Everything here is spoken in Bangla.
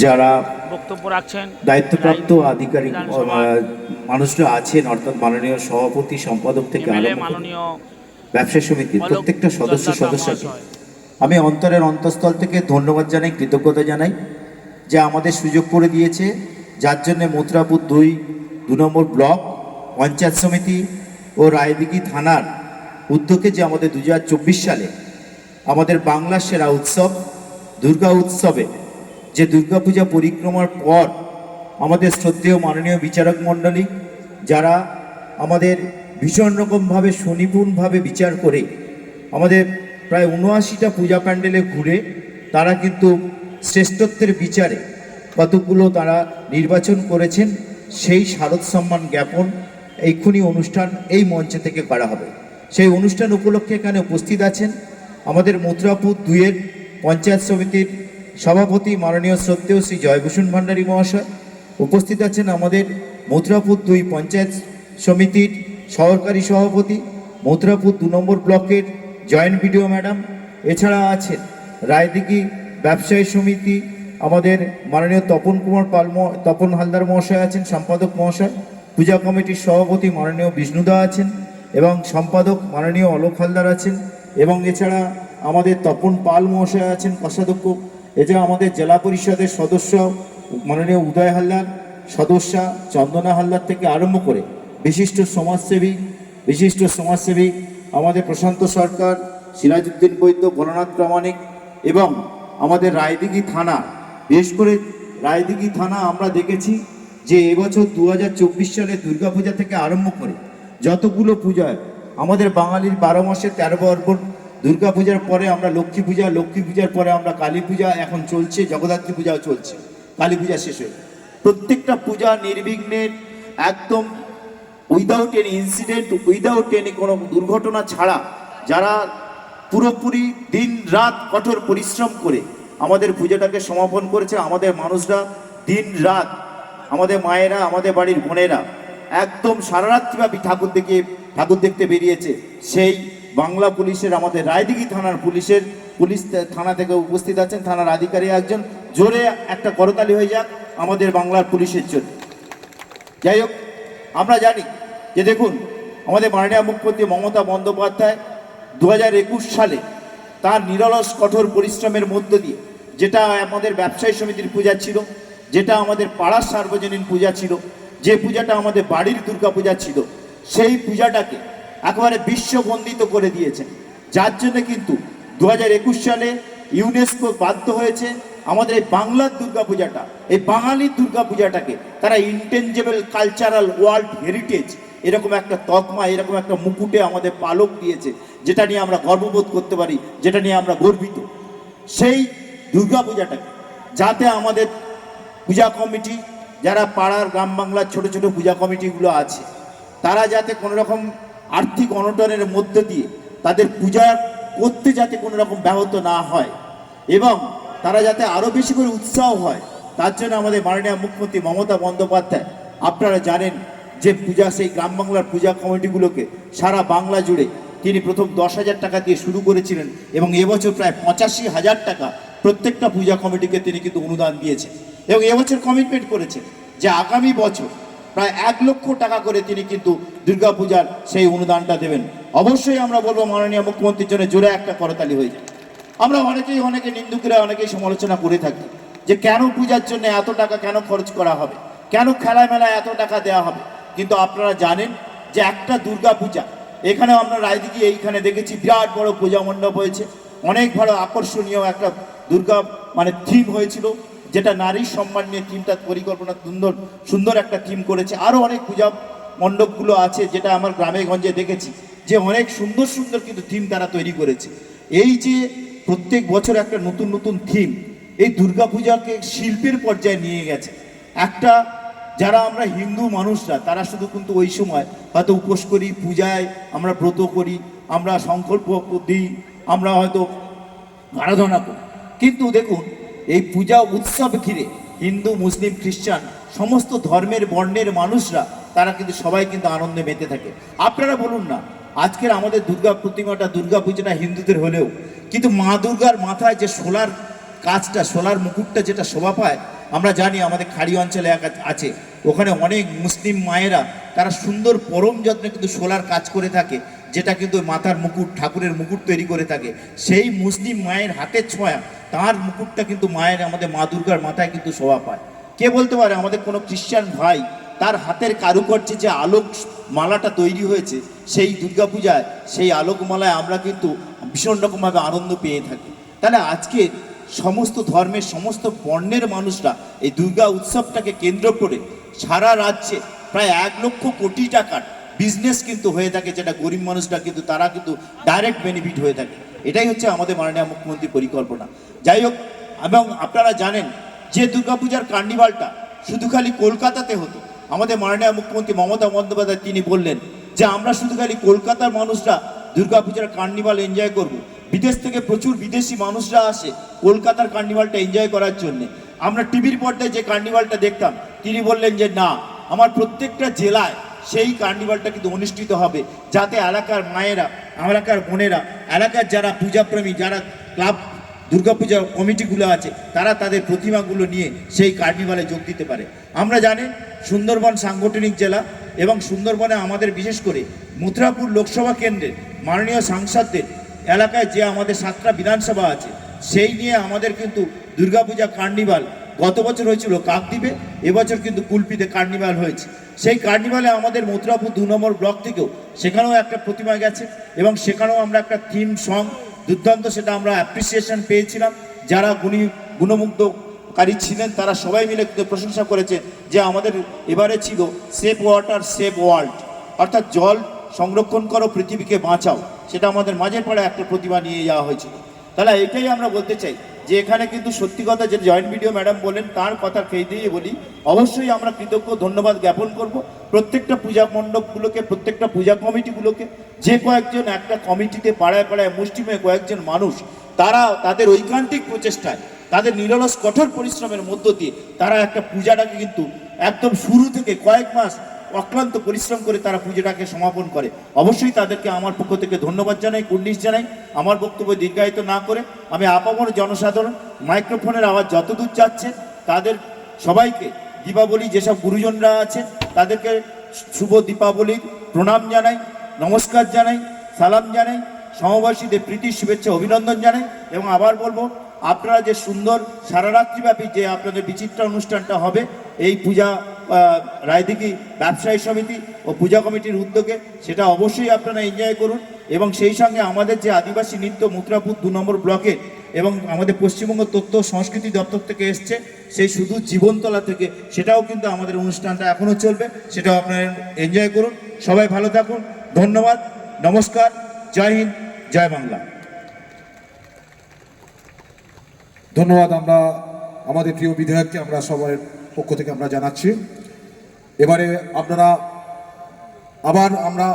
যারা বক্তব্য রাখছেন দায়িত্বপ্রাপ্ত আধিকারিক মানুষরা আছেন অর্থাৎ মাননীয় সভাপতি সম্পাদক থেকে মাননীয় ব্যবসায়ী সমিতির প্রত্যেকটা সদস্য সদস্যকে আমি অন্তরের অন্তঃস্থল থেকে ধন্যবাদ জানাই কৃতজ্ঞতা জানাই যে আমাদের সুযোগ করে দিয়েছে। যার জন্য মথুরাপুর দুই দু নম্বর ব্লক পঞ্চায়েত সমিতি ও রায়দিঘি থানার উদ্যোগে যে আমাদের দু হাজার চব্বিশ সালে আমাদের বাংলার সেরা উৎসব দুর্গা উৎসবে যে দুর্গাপূজা পরিক্রমার পর আমাদের শ্রদ্ধেয় মাননীয় বিচারক মণ্ডলী, যারা আমাদের ভীষণ রকমভাবে সুনিপুণভাবে বিচার করে আমাদের প্রায় উনআশিটা পূজা প্যান্ডেলে ঘুরে তারা কিন্তু শ্রেষ্ঠত্বের বিচারে কতগুলো তারা নির্বাচন করেছেন, সেই শারদ সম্মান জ্ঞাপন এইক্ষুনি অনুষ্ঠান এই মঞ্চে থেকে করা হবে। সেই অনুষ্ঠান উপলক্ষে এখানে উপস্থিত আছেন আমাদের মথুরাপুর দুইয়ের পঞ্চায়েত সমিতির সভাপতি মাননীয় শ্রদ্ধেয় শ্রী জয়ভূষণ ভান্ডারী মহাশয়, উপস্থিত আছেন আমাদের মথুরাপুর দুই পঞ্চায়েত সমিতির সহকারী সভাপতি মথুরাপুর দু নম্বর ব্লকের জয়েন্ট বিডিও ম্যাডাম, এছাড়া আছেন রায়দিঘি ব্যবসায়ী সমিতি আমাদের মাননীয় তপন কুমার পাল তপন হালদার মহাশয় আছেন, সম্পাদক মহাশয়, পূজা কমিটির সভাপতি মাননীয় বিষ্ণুদা আছেন এবং সম্পাদক মাননীয় অলোক হালদার আছেন এবং এছাড়া আমাদের তপন পাল মহাশয় আছেন, কোষাধ্যক্ষ এছাড়া আমাদের জেলা পরিষদের সদস্য মাননীয় উদয় হালদার, সদস্যা চন্দনা হালদার থেকে আরম্ভ করে বিশিষ্ট সমাজসেবী বিশিষ্ট সমাজসেবী আমাদের প্রশান্ত সরকার, সিরাজউদ্দিন বৈদ্য ভোলানাথ প্রামাণিক এবং আমাদের রায়দিঘি থানা, বিশেষ করে রায়দিঘি থানা আমরা দেখেছি যে এবছর দু হাজার চব্বিশ সালে দুর্গাপূজা থেকে আরম্ভ করে যতগুলো পূজায় আমাদের বাঙালির বারো মাসে তেরো পার্বণ দুর্গা পূজার পরে আমরা লক্ষ্মী পূজা, লক্ষ্মী পূজার পরে আমরা কালী পূজা, এখন চলছে, জগদ্ধাত্রী পূজাও চলছে। কালী পূজা শেষ হয়ে প্রত্যেকটা পূজা নির্বিঘ্নের একদম without any incident without any কোনো দুর্ঘটনা ছাড়া যারা পুরোপুরি দিন রাত কঠোর পরিশ্রম করে আমাদের পূজাটাকে সমাপন করেছে, আমাদের মানুষরা দিন রাত, আমাদের মায়েরা, আমাদের বাড়ির বোনেরা একদম সারা রাত্রিব্যাপী ঠাকুর দেখে, ঠাকুর দেখতে বেরিয়েছে, সেই বাংলা পুলিশের, আমাদের রায়দিঘি থানার পুলিশের। পুলিশ থানা থেকে উপস্থিত আছেন, থানার আধিকারিক একজন। জোরে একটা করতালি হয়ে যাক আমাদের বাংলার পুলিশের জন্য। যাই হোক, আমরা জানি যে দেখুন, আমাদের মাননীয় মুখ্যমন্ত্রী মমতা বন্দ্যোপাধ্যায় দু একুশ সালে তার নিরলস, কঠোর পরিশ্রমের মধ্য দিয়ে যেটা আমাদের ব্যবসায়ী সমিতির পূজা ছিল, যেটা আমাদের পাড়ার সার্বজনীন পূজা ছিল, যে পূজাটা আমাদের বাড়ির দুর্গা পূজা ছিল, সেই পূজাটাকে একেবারে বিশ্ববন্দিত করে দিয়েছেন যার জন্য কিন্তু দু একুশ সালে ইউনেস্কো বাধ্য হয়েছে আমাদের এই বাংলার দুর্গাপূজাটা, এই বাঙালির দুর্গাপূজাটাকে, তারা ইন্টেঞ্জেবল কালচারাল ওয়ার্ল্ড হেরিটেজ এরকম একটা তকমা, এরকম একটা মুকুটে আমাদের পালক দিয়েছে, যেটা নিয়ে আমরা গর্ববোধ করতে পারি, যেটা নিয়ে আমরা গর্বিত। সেই দুর্গাপূজাটাকে, যাতে আমাদের পূজা কমিটি, যারা পাড়ার গ্রাম বাংলার ছোটো ছোটো পূজা কমিটিগুলো আছে, তারা যাতে কোনো রকম আর্থিক অনটনের মধ্য দিয়ে তাদের পূজা করতে যাতে কোনো রকম ব্যাহত না হয় এবং তারা যাতে আরও বেশি করে উৎসাহ হয়, তার জন্য আমাদের মাননীয় মুখ্যমন্ত্রী মমতা বন্দ্যোপাধ্যায়, আপনারা জানেন যে পূজা, সেই গ্রাম বাংলার পূজা কমিটিগুলোকে সারা বাংলা জুড়ে তিনি প্রথম দশ হাজার টাকা দিয়ে শুরু করেছিলেন এবং এবছর প্রায় পঁচাশি হাজার টাকা প্রত্যেকটা পূজা কমিটিকে তিনি কিন্তু অনুদান দিয়েছেন এবং এবছর কমিটমেন্ট করেছেন যে আগামী বছর প্রায় এক লক্ষ টাকা করে তিনি কিন্তু দুর্গাপূজার সেই অনুদানটা দেবেন। অবশ্যই আমরা বলব মাননীয় মুখ্যমন্ত্রীর জন্য জোরে একটা করতালি হয়ে যায়। আমরা অনেকেই, অনেকে নিন্দুকরা, অনেকেই সমালোচনা করে থাকি যে কেন পূজার জন্য এত টাকা কেন খরচ করা হবে? কেন খেলায় মেলায় এত টাকা দেওয়া হবে? কিন্তু আপনারা জানেন যে একটা দুর্গা পূজা এখানে আমরা রায়দিঘি, এইখানে দেখেছি বিরাট বড় পূজা মণ্ডপ হয়েছে। অনেক বড় আকর্ষণীয় একটা দুর্গা মানে থিম হয়েছিল। যেটা নারীর সম্মান নিয়ে থিমটা পরিকল্পনা সুন্দর সুন্দর একটা থিম করেছে। আরও অনেক পূজা মণ্ডপগুলো আছে যেটা আমার গ্রামে গঞ্জে দেখেছি, যে অনেক সুন্দর সুন্দর কিন্তু থিম তারা তৈরি করেছে। এই যে প্রত্যেক বছর একটা নতুন নতুন থিম এই দুর্গাপূজাকে শিল্পের পর্যায়ে নিয়ে গেছে। একটা, যারা আমরা হিন্দু মানুষরা, তারা শুধু কিন্তু ওই সময় হয়তো উপোস করি, পূজায় আমরা ব্রত করি, আমরা সংকল্প দিই, আমরা হয়তো আরাধনা করি। কিন্তু দেখুন এই পূজা উৎসব ঘিরে হিন্দু, মুসলিম, খ্রিস্টান, সমস্ত ধর্মের বর্ণের মানুষরা, তারা কিন্তু সবাই কিন্তু আনন্দে মেতে থাকে। আপনারা বলুন না, আজকের আমাদের দুর্গা প্রতিমাটা, দুর্গা পূজাটা হিন্দুদের হলেও, কিন্তু মা দুর্গার মাথায় যে সোলার কাজটা, সোলার মুকুটটা যেটা শোভা পায়, আমরা জানি আমাদের খাড়ি অঞ্চলে এক আছে। ওখানে অনেক মুসলিম মায়েরা, তারা সুন্দর পরম যত্নে কিন্তু সোলার কাজ করে থাকে, যেটা কিন্তু মাথার মুকুট, ঠাকুরের মুকুট তৈরি করে থাকে। সেই মুসলিম মায়ের হাতের ছোঁয়া তার মুকুটটা কিন্তু মায়ের, আমাদের মা দুর্গার মাথায় কিন্তু শোভা পায়। কে বলতে পারে, আমাদের কোনো খ্রিস্টান ভাই তার হাতের কারুকার্যে যে আলোক মালাটা তৈরি হয়েছে, সেই দুর্গাপূজায়, সেই আলোকমালায় আমরা কিন্তু ভীষণ রকমভাবে আনন্দ পেয়ে থাকি। তাহলে আজকে সমস্ত ধর্মের, সমস্ত বর্ণের মানুষরা এই দুর্গা উৎসবটাকে কেন্দ্র করে সারা রাজ্যে প্রায় এক লক্ষ কোটি টাকার বিজনেস কিন্তু হয়ে থাকে, যেটা গরিব মানুষরা কিন্তু, তারা কিন্তু ডাইরেক্ট বেনিফিট হয়ে থাকে। এটাই হচ্ছে আমাদের মাননীয় মুখ্যমন্ত্রী পরিকল্পনা। যাই হোক, এবং আপনারা জানেন যে দুর্গাপূজার কার্নিভালটা শুধু খালি কলকাতাতে হতো। আমাদের মাননীয় মুখ্যমন্ত্রী মমতা বন্দ্যোপাধ্যায় তিনি বললেন যে, আমরা শুধু খালি কলকাতার মানুষরা দুর্গাপূজার কার্নিভাল এনজয় করব। বিদেশ থেকে প্রচুর বিদেশি মানুষরা আসে কলকাতার কার্নিভালটা এনজয় করার জন্যে। আমরা টিভির পর্দায় যে কার্নিভালটা দেখতাম, তিনি বললেন যে, না, আমার প্রত্যেকটা জেলায় সেই কার্নিভালটা কিন্তু অনুষ্ঠিত হবে যাতে এলাকার মায়েরা, এলাকার বোনেরা, এলাকার যারা পূজাপ্রেমী, যারা ক্লাব, দুর্গাপূজা কমিটিগুলো আছে, তারা তাদের প্রতিমাগুলো নিয়ে সেই কার্নিভালে যোগ দিতে পারে। আমরা জানি সুন্দরবন সাংগঠনিক জেলা এবং সুন্দরবনে আমাদের বিশেষ করে মথুরাপুর লোকসভা কেন্দ্রের মাননীয় সাংসদদের এলাকায় যে আমাদের সাতটা বিধানসভা আছে, সেই নিয়ে আমাদের কিন্তু দুর্গাপূজা কার্নিভাল গত বছর হয়েছিল কাকদ্বীপে এবছর কিন্তু কুলপিতে কার্নিভাল হয়েছে। সেই কার্নিভালে আমাদের মথুরাপুর দু নম্বর ব্লক থেকেও সেখানেও একটা প্রতিমা গেছে এবং সেখানেও আমরা একটা থিম সং দুর্দান্ত সেটা আমরা অ্যাপ্রিসিয়েশন পেয়েছিলাম। যারা গুণী, গুণমুগ্ধকারী ছিলেন, তারা সবাই মিলে কিন্তু প্রশংসা করেছে যে আমাদের এবারে ছিল সেভ ওয়াটার সেভ ওয়ার্ল্ড অর্থাৎ জল সংরক্ষণ করো, পৃথিবীকে বাঁচাও। সেটা আমাদের মাঝের পাড়ায় একটা প্রতিমা নিয়ে যাওয়া হয়েছিল। তাহলে এটাই আমরা বলতে চাই যে এখানে কিন্তু সত্যি কথা যে জয়েন্ট ভিডিও ম্যাডাম বলেন তার কথা খেয়ে দিয়ে বলি, অবশ্যই আমরা কৃতজ্ঞ, ধন্যবাদ জ্ঞাপন করব। প্রত্যেকটা পূজা মণ্ডপগুলোকে, প্রত্যেকটা পূজা কমিটিগুলোকে, যে কয়েকজন একটা কমিটিতে পাড়ায় পাড়ায় মুষ্টিমেয় কয়েকজন মানুষ, তারা তাদের ঐকান্তিক প্রচেষ্টায়, তাদের নিরলস, কঠোর পরিশ্রমের মধ্য দিয়ে, তারা একটা পূজাটাকে কিন্তু একদম শুরু থেকে কয়েক মাস অক্লান্ত পরিশ্রম করে তারা পুজোটাকে সমাপন করে। অবশ্যই তাদেরকে আমার পক্ষ থেকে ধন্যবাদ জানাই, কুর্নিশ জানাই। আমার বক্তব্য দীর্ঘায়িত না করে আমি আপামর জনসাধারণ, মাইক্রোফোনের আওয়াজ যতদূর যাচ্ছে, তাদের সবাইকে দীপাবলি, যেসব গুরুজনরা আছেন, তাদেরকে শুভ দীপাবলির প্রণাম জানাই, নমস্কার জানাই, সালাম জানাই, সমবাসীদের প্রীতি শুভেচ্ছা, অভিনন্দন জানাই এবং আবার বলব, আপনারা যে সুন্দর সারা রাত্রিব্যাপী যে আপনাদের বিচিত্র অনুষ্ঠানটা হবে, এই পূজা রায়দিঘি ব্যবসায়ী সমিতি ও পূজা কমিটির উদ্যোগে সেটা অবশ্যই আপনারা এনজয় করুন এবং সেই সঙ্গে আমাদের যে আদিবাসী নৃত্য মুদ্রাপুর দু নম্বর ব্লকে এবং আমাদের পশ্চিমবঙ্গ তথ্য সংস্কৃতি দপ্তর থেকে এসছে, সেই শুধু জীবনতলা থেকে সেটাও কিন্তু আমাদের অনুষ্ঠানটা এখনও চলবে, সেটাও আপনারা এনজয় করুন। সবাই ভালো থাকুন, ধন্যবাদ, নমস্কার, জয় হিন্দ, জয় বাংলা। ধন্যবাদ আমরা, আমাদের প্রিয় বিধায়ককে আমরা সবার পক্ষ থেকে আমরা জানাচ্ছি। এবারে আপনারা আবার আমরা